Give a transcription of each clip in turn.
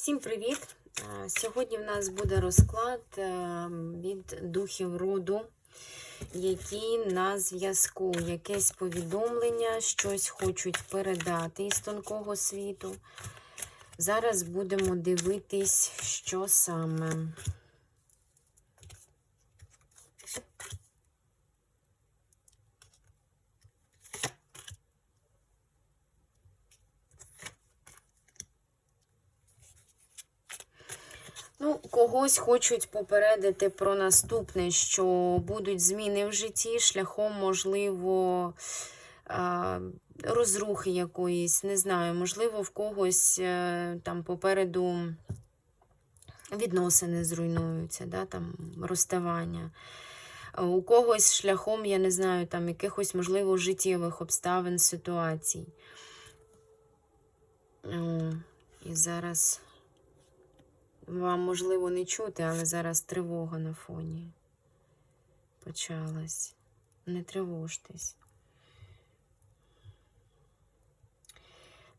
Всім привіт! Е, Сьогодні в нас буде розклад е, від духів роду, які на зв'язку, якесь повідомлення, щось хочуть передати із тонкого світу. Зараз будемо дивитись, що саме. Ну, когось хочуть попередити про наступне, що будуть зміни в житті шляхом, можливо, розрухи якоїсь, не знаю, можливо, в когось е, там попереду відносини зруйнуються, да, там розставання. У когось шляхом, я не знаю, там якихось, можливо, життєвих обставин, ситуацій. І зараз. Вам, можливо, не чути, але зараз тривога на фоні почалась. Не тривожтесь.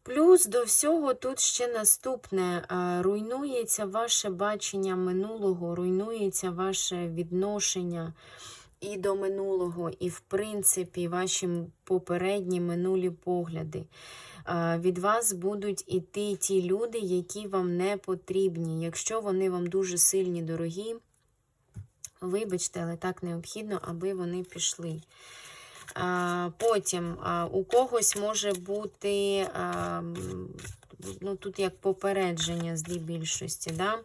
Плюс до всього тут ще наступне. Руйнується ваше бачення минулого, руйнується ваше відношення і до минулого, і, в принципі, ваші попередні минулі погляди. Від вас будуть іти ті люди, які вам не потрібні. Якщо вони вам дуже сильні, дорогі, вибачте, але так необхідно, аби вони пішли. Потім у когось може бути, ну тут як попередження з більшості, да?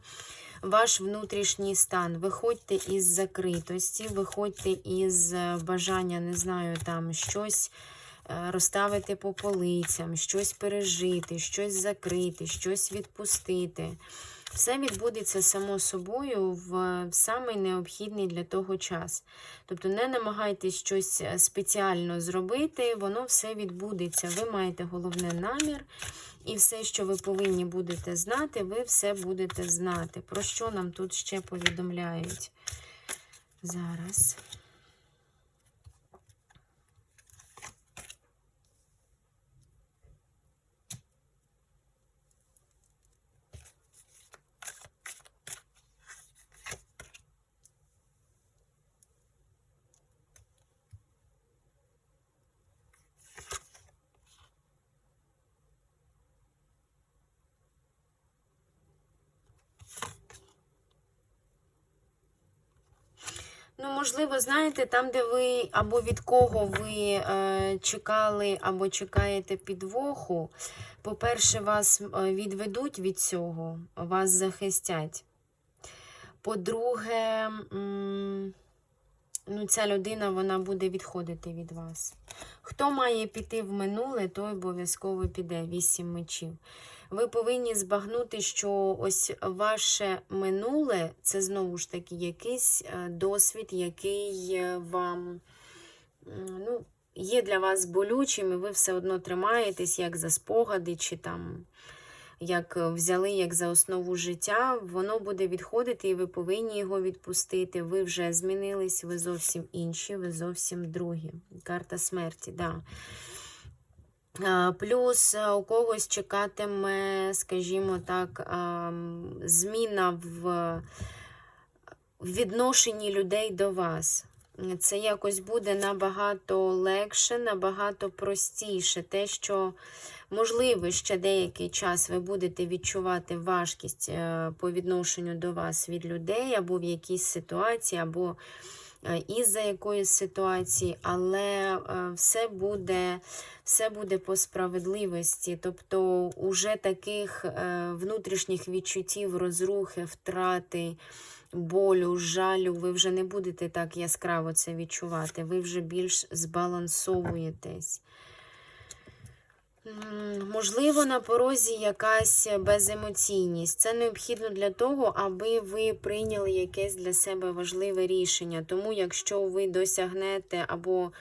ваш внутрішній стан. Виходьте із закритості, виходьте із е, бажання, не знаю, там щось розставити по полицям, щось пережити, щось закрити, щось відпустити. Все відбудеться само собою в самий необхідний для того час. Тобто не намагайтесь щось е, спеціально зробити, воно все відбудеться. Ви маєте головне намір, і все, що ви повинні будете знати, ви все будете знати. Про що нам тут ще повідомляють? Зараз. Ну, можливо, знаєте, там, де ви або від кого ви е, чекали, або чекаєте підвоху, по-перше, вас е, відведуть від цього, вас захистять. По-друге, ну, ця людина вона буде відходити від вас. Хто має піти в минуле, той обов'язково піде. Вісім мечів. Ви повинні збагнути, що ось ваше минуле це знову ж таки якийсь е, досвід, який е, вам ну, є для вас болючим, і ви все одно тримаєтесь як за спогади, чи там як взяли як за основу життя, воно буде відходити, і ви повинні його відпустити. Ви вже змінились, ви зовсім інші, ви зовсім другі. Карта смерті, да. А, Плюс у когось чекатиме, скажімо так, зміна в відношенні людей до вас. Це якось буде набагато легше, набагато простіше. Те, що, можливо, ще деякий час ви будете відчувати важкість е, по відношенню до вас від людей, або в якійсь ситуації, або е, із-за якоїсь ситуації, але е, все буде, все буде по справедливості. Тобто, уже таких е, внутрішніх відчуттів, розрухи, втрати болю, жалю, ви вже не будете так яскраво це відчувати. Ви вже більш збалансовуєтесь. Можливо, на порозі якась беземоційність. Це необхідно для того, аби ви прийняли якесь для себе важливе рішення. Тому, якщо ви досягнете або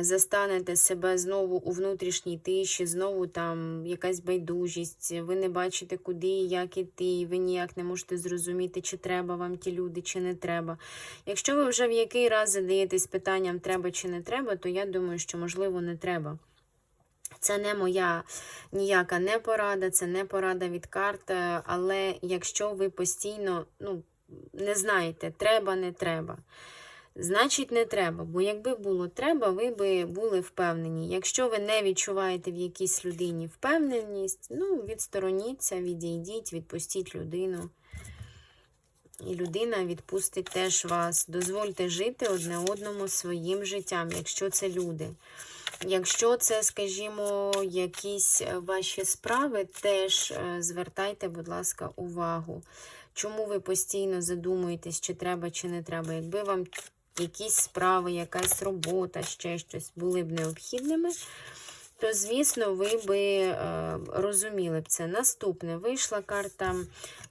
застанете себе знову у внутрішній тиші, знову там якась байдужість, ви не бачите, куди і як іти, ви ніяк не можете зрозуміти, чи треба вам ті люди, чи не треба. Якщо ви вже в який раз задаєтесь питанням, треба чи не треба, то я думаю, що можливо не треба. Це не моя ніяка не порада, це не порада від карт, але якщо ви постійно ну, не знаєте, треба, не треба. Значить, не треба, бо якби було треба, ви би були впевнені. Якщо ви не відчуваєте в якійсь людині впевненість, ну, відстороніться, відійдіть, відпустіть людину. І людина відпустить теж вас. Дозвольте жити одне одному своїм життям, якщо це люди. Якщо це, скажімо, якісь е, ваші справи, теж е, звертайте, будь ласка, увагу. Чому ви постійно задумуєтесь, чи треба, чи не треба. Якби вам якісь справи, якась робота, ще щось були б необхідними, то, звісно, ви би е, розуміли б це. Наступне вийшла карта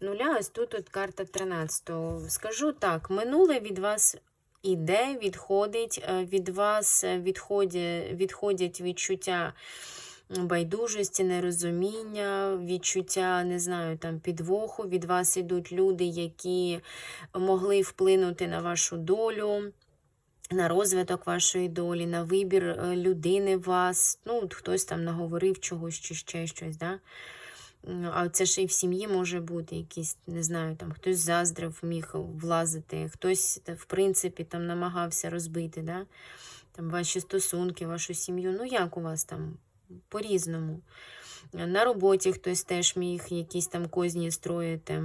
нуля, ось тут от карта 13. Скажу так, минуле від вас іде, відходить, е, від вас відходять, відходять відчуття байдужості, нерозуміння, відчуття, не знаю, там підвоху. Від вас ідуть люди, які могли вплинути на вашу долю. На розвиток вашої долі, на вибір е, людини вас. Ну, хтось там наговорив чогось чи ще щось. Да? А це ж і в сім'ї може бути якийсь, не знаю, там хтось заздрив, міг влазити, хтось, в принципі, там намагався розбити, да? там ваші стосунки, вашу сім'ю. Ну, як у вас там по-різному. На роботі хтось теж міг якісь там козні строїти.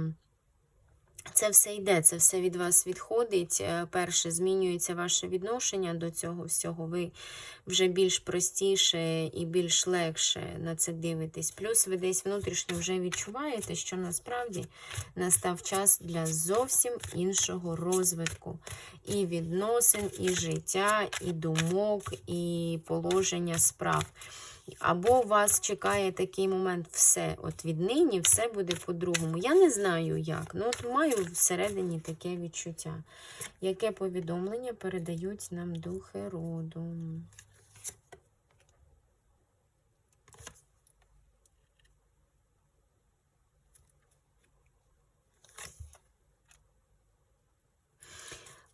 Це все йде, це все від вас відходить. Е, Перше, змінюється ваше відношення до цього всього. Ви вже більш простіше і більш легше на це дивитесь. Плюс ви десь внутрішньо вже відчуваєте, що насправді настав час для зовсім іншого розвитку. І відносин, і життя, і думок, і положення справ. Або вас чекає такий момент, все, от віднині все буде по-другому. Я не знаю як, ну от маю всередині таке відчуття. Яке повідомлення передають нам духи роду?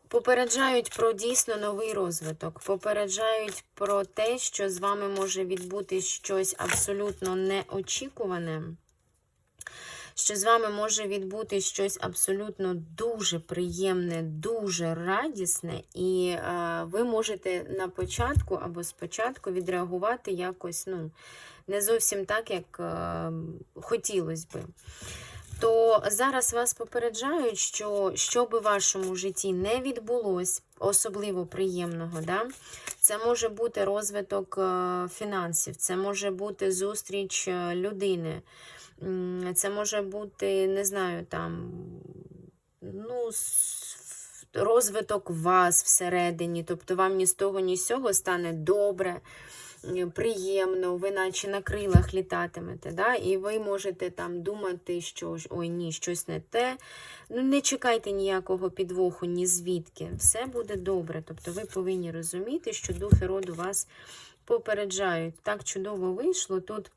Попереджають про дійсно новий розвиток. Попереджають про те, що з вами може відбути щось абсолютно неочікуване. Що з вами може відбути щось абсолютно дуже приємне, дуже радісне, і е, ви можете на початку або спочатку відреагувати якось ну, не зовсім так, як е, хотілося би то зараз вас попереджають, що що би в вашому житті не відбулось, особливо приємного, да? це може бути розвиток е, фінансів, це може бути зустріч е, людини, це може бути, не знаю, там, ну, розвиток вас всередині, тобто вам ні з того, ні з цього стане добре приємно, ви наче на крилах літатимете, да? і ви можете там думати, що ой, ні, щось не те. Ну, Не чекайте ніякого підвоху, ні звідки. Все буде добре. Тобто ви повинні розуміти, що духи роду вас попереджають. Так чудово вийшло. Тут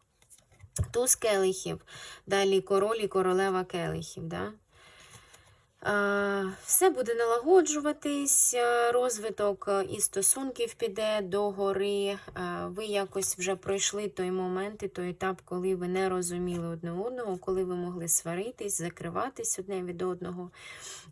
туз келихів, далі король і королева келихів. Да? Е, Все буде налагоджуватись, е, розвиток е, і стосунків піде до гори. Ви якось вже пройшли той момент і той етап, коли ви не розуміли одне одного, коли ви могли сваритись, закриватись одне від одного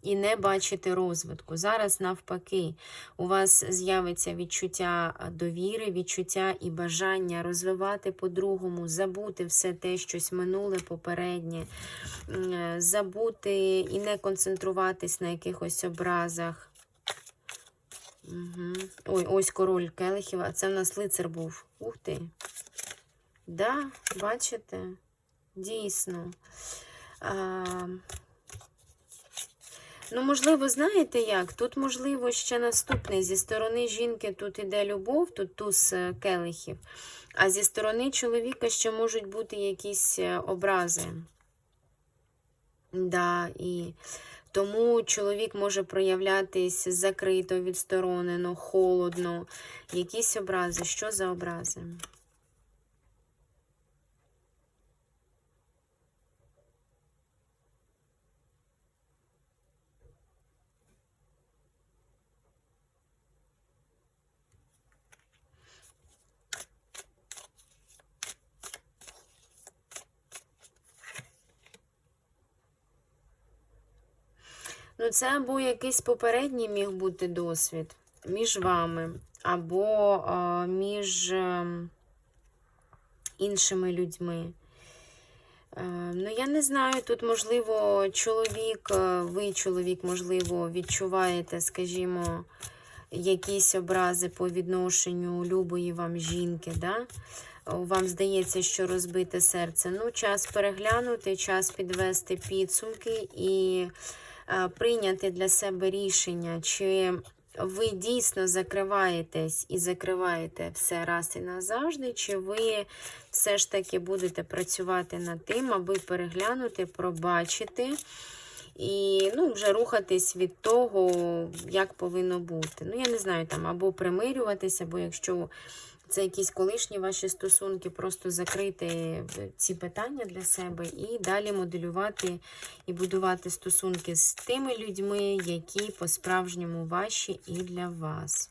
і не бачити розвитку. Зараз, навпаки, у вас з'явиться відчуття довіри, відчуття і бажання розвивати по-другому, забути все те, щось минуле, попереднє, забути і не концентруватись на якихось образах. Угу. Ой, ось король келихів, а це в нас лицар був. Ух ти. Да, бачите? Дійсно. А, Ну, можливо, знаєте як? Тут, можливо, ще наступний. Зі сторони жінки тут іде любов, тут туз е, келихів, а зі сторони чоловіка ще можуть бути якісь е, образи. Да, і тому чоловік може проявлятись закрито, відсторонено, холодно. Якісь образи. Що за образи? Ну, це або якийсь попередній міг бути досвід між вами, або е, між е, іншими людьми. Е, Ну, я не знаю, тут, можливо, чоловік, е, ви, чоловік, можливо, відчуваєте, скажімо, якісь образи по відношенню любої вам жінки, да? Вам здається, що розбите серце. Ну, час переглянути, час підвести підсумки і прийняти для себе рішення, чи ви дійсно закриваєтесь і закриваєте все раз і назавжди, чи ви все ж таки будете працювати над тим, аби переглянути, пробачити. І ну, вже рухатись від того, як повинно бути. Ну, я не знаю, там або примирюватися, або якщо це якісь колишні ваші стосунки, просто закрити ці питання для себе і далі моделювати і будувати стосунки з тими людьми, які по-справжньому ваші і для вас.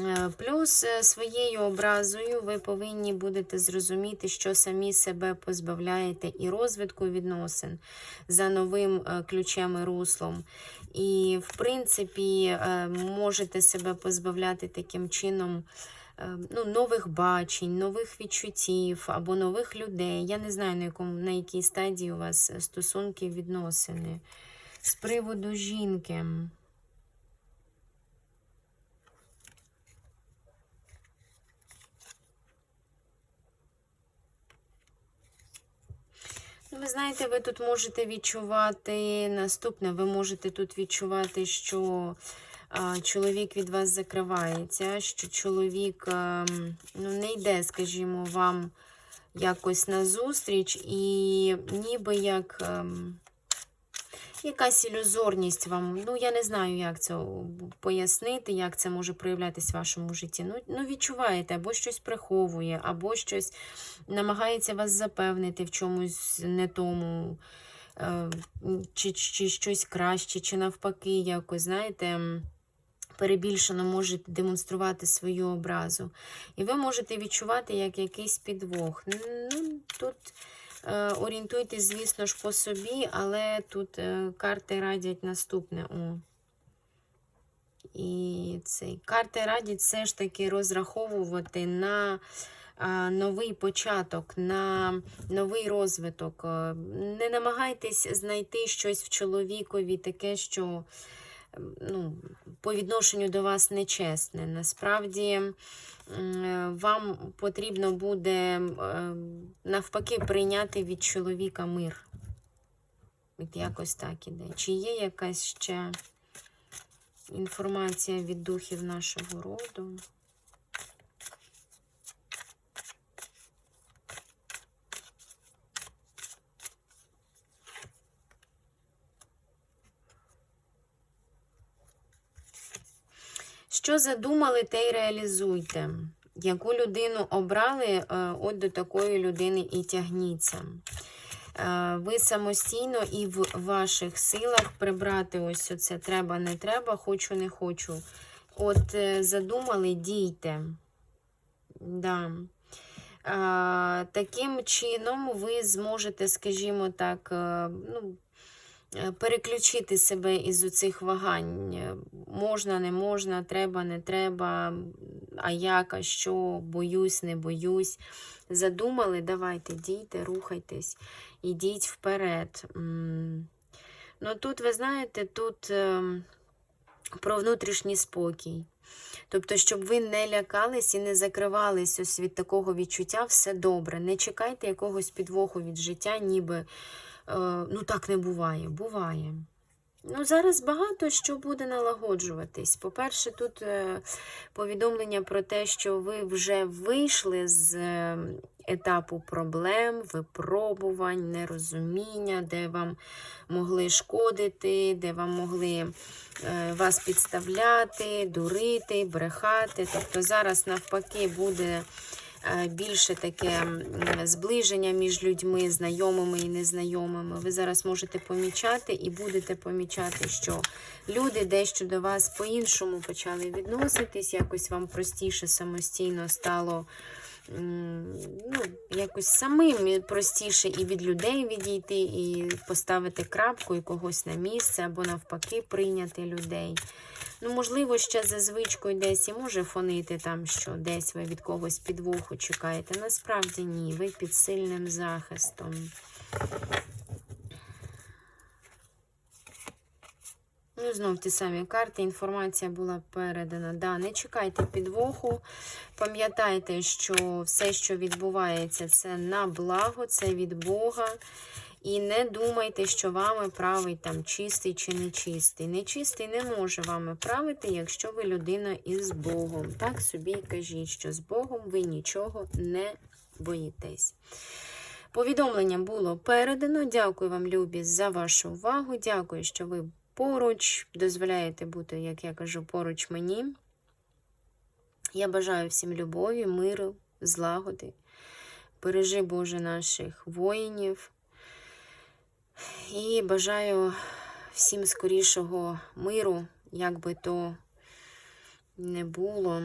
Е, Плюс е, своєю образою ви повинні будете зрозуміти, що самі себе позбавляєте і розвитку відносин за новим е, ключем і руслом. І, в принципі, можете себе позбавляти таким чином ну, нових бачень, нових відчуттів або нових людей. Я не знаю, на, якому, на якій стадії у вас стосунки відносини. З приводу жінки. Ви знаєте, ви тут можете відчувати наступне. Ви можете тут відчувати, що а, чоловік від вас закривається, що чоловік а, ну, не йде, скажімо, вам якось назустріч, і ніби як а, якась ілюзорність вам. Ну, я не знаю, як це пояснити, як це може проявлятися в вашому житті. Ну, ну відчуваєте, або щось приховує, або щось намагається вас запевнити в чомусь не тому, е, чи, чи щось краще, чи навпаки, якось, знаєте. Перебільшено може демонструвати свою образу. І ви можете відчувати як якийсь підвох. Ну, Тут орієнтуйтесь, звісно ж, по собі, але тут е, карти радять наступне. О. І цей карти радять все ж таки розраховувати на новий початок, на новий розвиток. Е, Не намагайтесь знайти щось в чоловікові, таке, що ну, по відношенню до вас нечесне. Насправді е, вам потрібно буде е, навпаки прийняти від чоловіка мир. От якось так іде. Чи є якась ще інформація від духів нашого роду? Що задумали, те й реалізуйте. Яку людину обрали, е, от до такої людини і тягніться. Е, Ви самостійно і в ваших силах прибрати ось оце треба, не треба, хочу, не хочу. От е, задумали, дійте. Да. Таким чином ви зможете, скажімо так, ну, переключити себе із оцих вагань. Е, Можна, не можна, треба, не треба, а як, а що, боюсь, не боюсь. Задумали, давайте, дійте, рухайтесь, ідіть вперед. Ну тут, ви знаєте, тут ем, про внутрішній спокій. Тобто, щоб ви не лякались і не закривались ось від такого відчуття, все добре. Не чекайте якогось підвоху від життя, ніби е, ну так не буває. Буває. Ну, зараз багато що буде налагоджуватись. По-перше, тут е, повідомлення про те, що ви вже вийшли з е, етапу проблем, випробувань, нерозуміння, де вам могли шкодити, де вам могли е, вас підставляти, дурити, брехати. Тобто зараз навпаки буде е, більше таке зближення між людьми, знайомими і незнайомими. Ви зараз можете помічати і будете помічати, що люди дещо до вас по-іншому почали відноситись, якось вам простіше самостійно стало ну, якось самим простіше і від людей відійти, і поставити крапку, і когось на місце, або навпаки прийняти людей. Ну, можливо, ще за звичкою десь і може фонити там, що десь ви від когось підвоху чекаєте. Насправді ні, ви під сильним захистом. Ну, знов ті самі карти, інформація була передана. Да, не чекайте підвоху. Пам'ятайте, що все, що відбувається, це на благо, це від Бога. І не думайте, що вами править там чистий чи нечистий. Нечистий не може вами правити, якщо ви людина із Богом. Так собі й кажіть, що з Богом ви нічого не боїтесь. Повідомлення було передано. Дякую вам, Любі, за вашу увагу. Дякую, що ви поруч, дозволяєте бути, як я кажу, поруч мені. Я бажаю всім любові, миру, злагоди. Бережи Боже наших воїнів. І бажаю всім скорішого миру, як би то не було,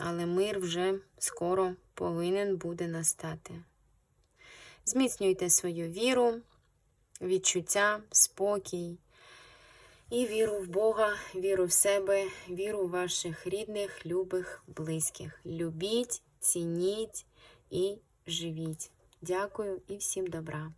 але мир вже скоро повинен буде настати. Зміцнюйте свою віру, відчуття, спокій. І віру в Бога, віру в себе, віру в ваших рідних, любих, близьких. Любіть, цініть і живіть. Дякую і всім добра.